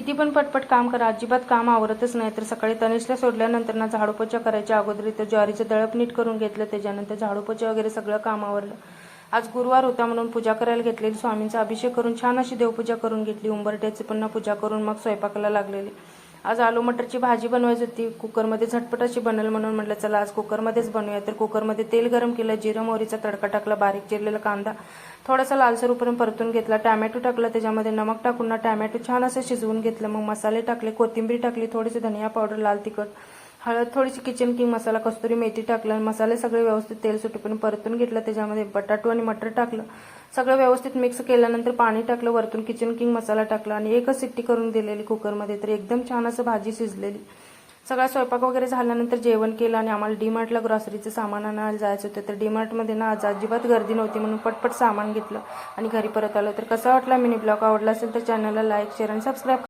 किती पण पटपट काम करा अजिबात काम आवरतच नाही. तर सकाळी तनिषला सोडल्यानंतर ना झाडूपोचा करायच्या अगोदर इथं ज्वारीचं दळप नीट करून घेतलं त्याच्यानंतर झाडूपोचा वगैरे सगळं काम आवरलं. आज गुरुवार होता म्हणून पूजा करायला घेतलेली स्वामींचा अभिषेक करून छान अशी देवपूजा करून घेतली उंबरट्याची पुन्हा पूजा करून मग स्वयंपाकाला लागलेली. आज आलू मटरची भाजी बनवायची होती. कुकरमध्ये झटपट अशी बनल म्हणून म्हटलं चला आज कुकरमध्येच बनवूया तर कुकरमध्ये तेल गरम केलं जिरं मोहरीचा तडका टाकला बारीक चिरलेला कांदा थोडासा लालसर उपरून परतून घेतला टॅमॅटो टाकला त्याच्यामध्ये नमक टाकून ना टॅमॅटो छान असं शिजवून घेतलं मग मसाले टाकले कोथिंबीर टाकली थोडीशी धनिया पावडर लाल तिखट हळद थोडीशी किचन किंग मसाला कस्तुरी मेथी टाकलं मसाले सगळे व्यवस्थित तेल सुटेपर्यंत परतून घेतलं. त्याच्यामध्ये बटाटो आणि मटर टाकलं. सगळं व्यवस्थित मिक्स केल्यानंतर पाणी टाकलं वरतून किचन किंग मसाला टाकला आणि एकच सिट्टी करून दिलेली कुकरमध्ये. तर एकदम छान असं भाजी शिजलेली. सगळा स्वयंपाक वगैरे झाल्यानंतर जेवण केलं आणि आम्हाला डीमार्टला ग्रॉसरीचं सामान आणायला जायचं होतं. तर डीमार्टमध्ये ना आज अजिबात गर्दी नव्हती म्हणून पटपट सामान घेतलं आणि घरी परत आलं. तर कसा वाटला मिनी ब्लॉग? आवडला असेल तर चॅनलला लाईक शेअर आणि सबस्क्राईब